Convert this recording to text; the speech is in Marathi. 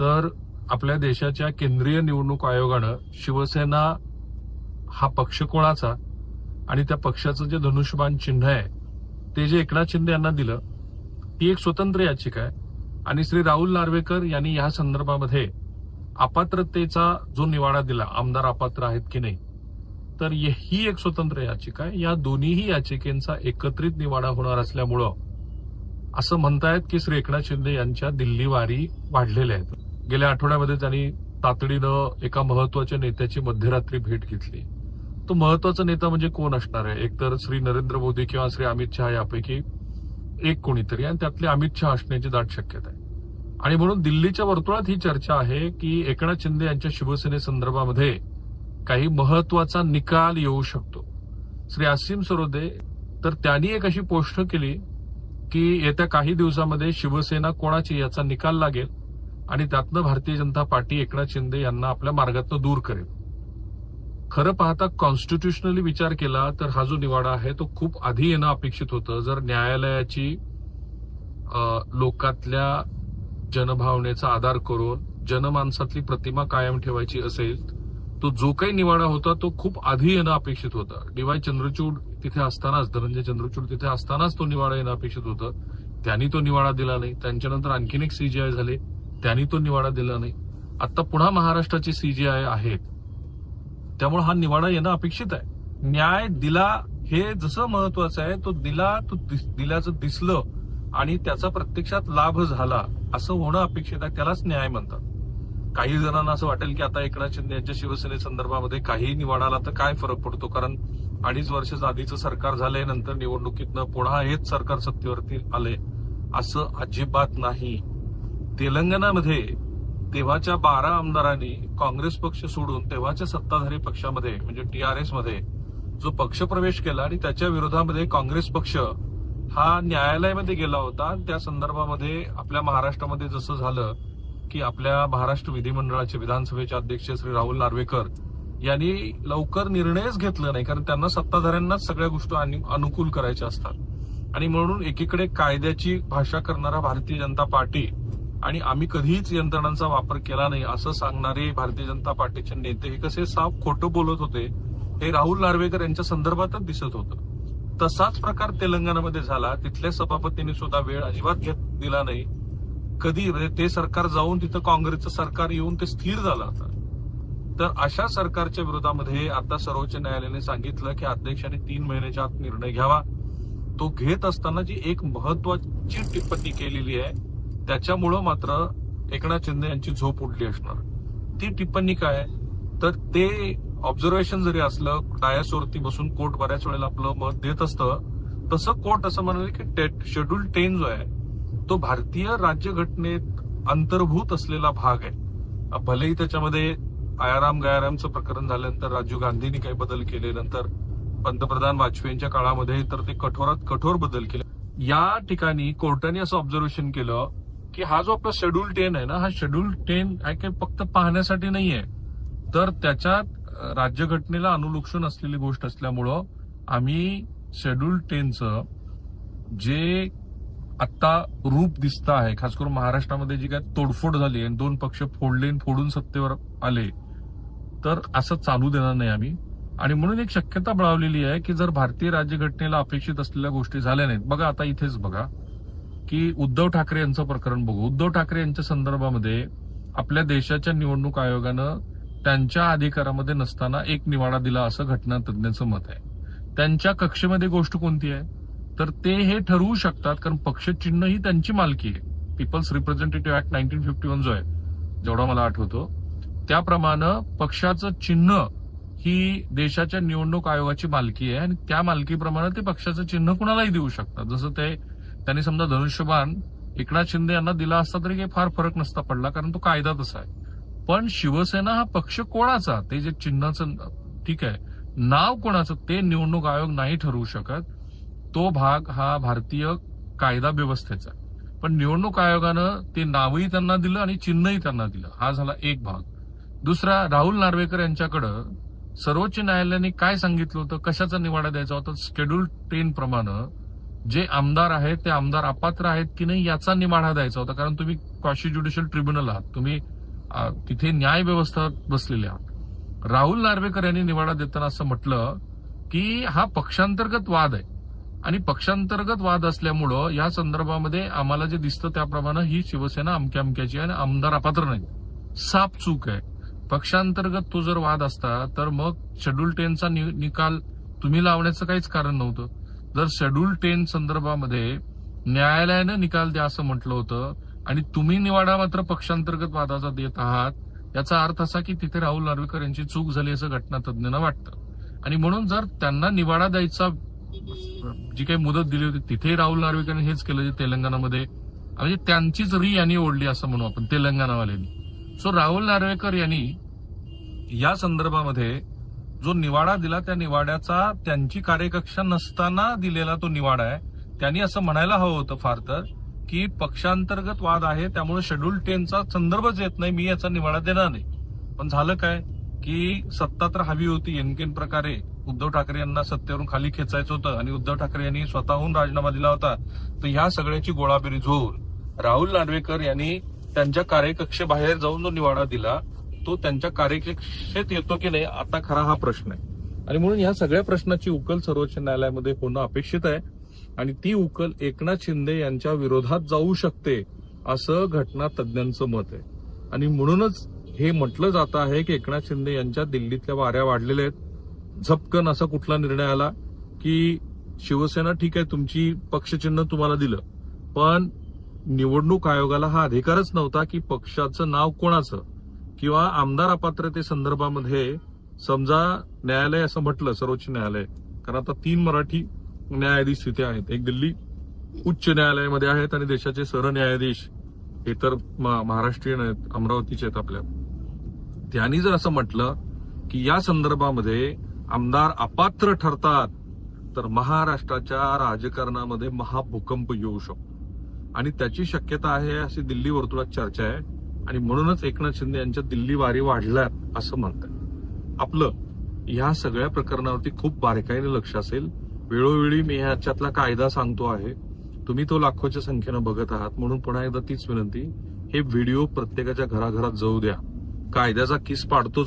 तर आपल्या देशाच्या केंद्रीय निवडणूक आयोगानं शिवसेना हा पक्ष कोणाचा आणि त्या पक्षाचं जे धनुष्यबाण चिन्ह आहे ते जे एकनाथ शिंदे यांना दिलं ती एक स्वतंत्र याचिका आहे. आणि श्री राहुल नार्वेकर यांनी या संदर्भामध्ये अपात्रतेचा जो निवाडा दिला आमदार अपात्र आहेत की नाही तर ही एक स्वतंत्र याचिका आहे. या दोन्हीही याचिकेंचा एकत्रित निवाडा होणार असल्यामुळं असं म्हणतायत की श्री एकनाथ शिंदे यांच्या दिल्ली वारी वाढलेल्या आहेत. गेल्या आठवड्यामध्ये त्यांनी तातडीनं एका महत्त्वाच्या नेत्याची मध्यरात्री भेट घेतली. तो महत्त्वाचा नेता म्हणजे कोण असणार आहे? एकतर श्री नरेंद्र मोदी किंवा श्री अमित शहा यापैकी एक कोणीतरी आणि त्यातले अमित शहा असण्याची दाट शक्यता आहे. आणि म्हणून दिल्लीच्या वर्तुळात ही चर्चा आहे की एकनाथ शिंदे यांच्या शिवसेनेसंदर्भामध्ये काही महत्त्वाचा निकाल येऊ शकतो. श्री असीम सरोदे तर त्यांनी एक अशी पोष्ट केली की येत्या काही दिवसामध्ये शिवसेना कोणाची याचा निकाल लागेल? आणि त्यातनं भारतीय जनता पार्टी एकनाथ शिंदे यांना आपल्या मार्गातनं दूर करेल. खरं पाहता कॉन्स्टिट्युशनली विचार केला तर हा जो निवाडा आहे तो खूप आधी येणं अपेक्षित होतं. जर न्यायालयाची लोकातल्या जनभावनेचा आधार करून जनमानसातली प्रतिमा कायम ठेवायची असेल तो जो काही निवाडा होता तो खूप आधी येणं अपेक्षित होता. डीवाय चंद्रचूड तिथे असतानाच धनंजय चंद्रचूड तिथे असतानाच तो निवाडा येणं अपेक्षित होतं. त्यांनी तो निवाडा दिला नाही. त्यांच्यानंतर आणखीन एक सीजीआय झाले. त्यांनी तो निवाडा दिला नाही. आता पुन्हा महाराष्ट्राचे सीजीआय आहेत. त्यामुळे हा निवाडा येणं अपेक्षित आहे. न्याय दिला हे जसं महत्वाचं आहे तो दिला तो दिस- दिल्याचं दिसलं आणि त्याचा प्रत्यक्षात लाभ झाला असं होणं अपेक्षित आहे त्यालाच न्याय म्हणतात. काही जणांना असं वाटेल की आता एकनाथ शिंदे यांच्या शिवसेनेसंदर्भामध्ये काही निवाडाला तर काय फरक पडतो? कारण अडीच वर्ष आधीचं सरकार झालंय नंतर निवडणुकीतनं पुन्हा हेच सरकार सत्तेवरती आले असं अजिबात नाही. तेलंगणामध्ये तेव्हाच्या बारा आमदारांनी काँग्रेस पक्ष सोडून तेव्हाच्या सत्ताधारी पक्षामध्ये म्हणजे टी आरमध्ये जो पक्ष प्रवेश केला आणि त्याच्या विरोधामध्ये काँग्रेस पक्ष हा न्यायालयामध्ये गेला होता. त्या संदर्भामध्ये आपल्या महाराष्ट्रामध्ये जसं झालं की आपल्या महाराष्ट्र विधिमंडळाचे विधानसभेचे अध्यक्ष श्री राहुल नार्वेकर यांनी लवकर निर्णयच घेतला नाही कारण त्यांना सत्ताधाऱ्यांनाच सगळ्या गोष्टी अनु- अनुकूल करायच्या असतात. आणि म्हणून एकीकडे कायद्याची भाषा करणारा भारतीय जनता पार्टी आणि आम्ही कधीच यंत्रणांचा वापर केला नाही असं सांगणारे भारतीय जनता पार्टीचे नेते हे कसे साफ खोटं बोलत होते हे राहुल नार्वेकर यांच्या संदर्भातच दिसत होतं. तसाच प्रकार तेलंगणामध्ये झाला तिथल्या सभापतींनी सुद्धा वेळ अजिबात घेत दिला नाही. कधी म्हणजे ते सरकार जाऊन तिथं काँग्रेसचं सरकार येऊन ते स्थिर झालं आता. तर अशा सरकारच्या विरोधामध्ये आता सर्वोच्च न्यायालयाने सांगितलं की अध्यक्षांनी तीन महिन्याच्या आत निर्णय घ्यावा. तो घेत असताना जी एक महत्वाची टिप्पणी केलेली आहे त्याच्यामुळं मात्र एकनाथ शिंदे यांची झोप उडली असणार. ती टिप्पणी काय? तर ते ऑब्झर्वेशन जरी असलं डायसवरती बसून कोर्ट बऱ्याच वेळेला आपलं मत देत असतं तसं कोर्ट असं म्हणाले की शेड्यूल टेन जो आहे तो भारतीय राज्यघटनेत अंतर्भूत असलेला भाग आहे. भलेही त्याच्यामध्ये आयाराम गायारामचं प्रकरण झाल्यानंतर राजीव गांधींनी काही बदल केले नंतर पंतप्रधान वाजपेयींच्या काळामध्ये तर ते कठोरात कठोर बदल केले. या ठिकाणी कोर्टाने असं ऑब्झर्वेशन केलं की हा जो आपला शेड्यूल टेन आहे ना हा शेड्यूल टेन आहे काही फक्त पाहण्यासाठी नाहीये. तर त्याच्यात राज्यघटनेला अनुलक्षण असलेली गोष्ट असल्यामुळं आम्ही शेड्यूल टेनचं जे आत्ता रूप दिसतं आहे खास करून महाराष्ट्रामध्ये जी काय तोडफोड झाली आणि दोन पक्ष फोडले आणि फोडून सत्तेवर आले तर असं चालू देणार नाही आम्ही. आणि म्हणून एक शक्यता बळावलेली आहे की जर भारतीय राज्यघटनेला अपेक्षित असलेल्या गोष्टी झाल्या नाहीत बघा आता इथेच बघा. की उद्धव ठाकरे यांचं प्रकरण बघू. उद्धव ठाकरे यांच्या संदर्भामध्ये आपल्या देशाच्या निवडणूक आयोगानं त्यांच्या अधिकारामध्ये नसताना एक निवाडा दिला असं घटना तज्ञाचं मत आहे. त्यांच्या कक्षेमध्ये गोष्ट कोणती आहे? तर ते हे ठरवू शकतात कारण पक्षचिन्ह ही त्यांची मालकी आहे. People's representative act nineteen fifty one जो आहे जेवढा मला आठवतो त्याप्रमाणे पक्षाचं चिन्ह ही देशाच्या निवडणूक आयोगाची मालकी आहे आणि त्या मालकीप्रमाणे ते पक्षाचं चिन्ह कुणालाही देऊ शकतात. जसं ते त्यांनी समजा धनुष्यबाण एकनाथ शिंदे यांना दिला असता तरी काही फार फरक नसता पडला कारण तो कायदा तसा आहे. पण शिवसेना हा पक्ष कोणाचा? ते जे चिन्हाचं ठीक आहे. नाव कोणाचं? ते निवडणूक आयोग नाही ठरवू शकत. तो भाग हा भारतीय कायदा व्यवस्थेचा पण निवडणूक आयोगानं ते नावही त्यांना दिलं आणि चिन्हही त्यांना दिलं. हा झाला एक भाग. दुसरा राहुल नार्वेकर यांच्याकडं सर्वोच्च न्यायालयाने काय सांगितलं होतं? कशाचा निवाडा द्यायचा होता? शेड्यूल टेन प्रमाणे जे आमदार आहेत ते आमदार अपात्र आहेत की नाही याचा निवाडा द्यायचा होता. कारण तुम्ही कॉशी ज्युडिशियल ट्रिब्युनल आहात. तुम्ही तिथे न्याय व्यवस्था बसलेले आहात. राहुल नार्वेकर यांनी निवाडा देताना असं म्हटलं की हा पक्षांतर्गत वाद आहे. आणि पक्षांतर्गत वाद असल्यामुळं या संदर्भामध्ये आम्हाला जे दिसतं त्याप्रमाणे ही शिवसेना अमक्या अमक्याची आणि आमदार अपात्र नाही साप चूक आहे. पक्षांतर्गत तो जर वाद असता तर मग शेड्यूल टेनचा नि- निकाल तुम्ही लावण्याचं काहीच कारण नव्हतं. जर शेड्यूल टेन संदर्भामध्ये न्यायालयानं निकाल द्या असं म्हटलं होतं आणि तुम्ही निवाडा मात्र पक्षांतर्गत वादाचा देत आहात याचा अर्थ असा की तिथे राहुल नार्वेकर यांची चूक झाली असं घटनातज्ञांना वाटतं. आणि म्हणून जर त्यांना निवाडा द्यायचा जी काही मुदत दिली होती तिथे राहुल नार्वेकरांनी हेच केलं जे तेलंगणामध्ये म्हणजे त्यांचीच री यांनी ओढली असं म्हणू आपण तेलंगणावाल्यांनी. सो राहुल नार्वेकर यांनी या संदर्भामध्ये जो निवाडा दिला त्या निवाड्याचा त्यांची कार्यकक्षा नसताना दिलेला तो निवाडा आहे. त्यांनी असं म्हणायला हवं होतं फार तर की पक्षांतर्गत वाद आहे त्यामुळे शेड्यूल टेनचा संदर्भच येत नाही मी याचा निवाडा देणार नाही. पण झालं काय? की सत्ता तर हवी होती एनकेन प्रकारे उद्धव ठाकरे यांना सत्तेवरून खाली खेचायचं होतं आणि उद्धव ठाकरे यांनी स्वतःहून राजीनामा दिला होता. तर ह्या सगळ्याची गोळाबेरीज होऊन राहुल नार्वेकर यांनी त्यांच्या कार्यकक्षेबाहेर जाऊन जो निवाडा दिला तो त्यांच्या कार्यकक्षेत येतो की नाही आता खरा हा प्रश्न आहे. आणि म्हणून या सगळ्या प्रश्नाची उकल सर्वोच्च न्यायालयामध्ये होणं अपेक्षित आहे. आणि ती उकल एकनाथ शिंदे यांच्या विरोधात जाऊ शकते असं घटना तज्ज्ञांचं मत आहे. आणि म्हणूनच हे म्हटलं जात आहे की एकनाथ शिंदे यांच्या दिल्लीतल्या वाऱ्या वाढलेल्या आहेत. झपकन असा कुठला निर्णय आला की शिवसेना ठीक आहे तुमची पक्षचिन्ह तुम्हाला दिलं. पण निवडणूक आयोगाला हा अधिकारच नव्हता की पक्षाचं नाव कोणाचं. किंवा आमदार अपात्रते संदर्भामध्ये समजा न्यायालय असं म्हटलं सर्वोच्च न्यायालय कारण आता तीन मराठी न्यायाधीश तिथे आहेत. एक दिल्ली उच्च न्यायालयामध्ये आहेत आणि देशाचे सरन्यायाधीश हे तर म- महाराष्ट्रीयन आहेत अमरावतीचे आहेत आपल्या. त्यांनी जर असं म्हटलं की या संदर्भामध्ये आमदार अपात्र ठरतात तर महाराष्ट्राच्या राजकारणामध्ये महाभूकंप येऊ शकतो. आणि त्याची शक्यता आहे अशी दिल्ली वर्तुळात चर्चा आहे. आणि म्हणूनच एकनाथ शिंदे यांच्या दिल्ली वारी वाढल्यात असं म्हणतात. आपलं ह्या सगळ्या प्रकरणावरती खूप बारकाईने लक्ष असेल. वेळोवेळी मी ह्याच्यातला कायदा सांगतो आहे. तुम्ही तो लाखोच्या संख्येनं बघत आहात. म्हणून पुन्हा एकदा तीच विनंती हे व्हिडिओ प्रत्येकाच्या घराघरात जाऊ द्या. कायद्याचा किस पाडतो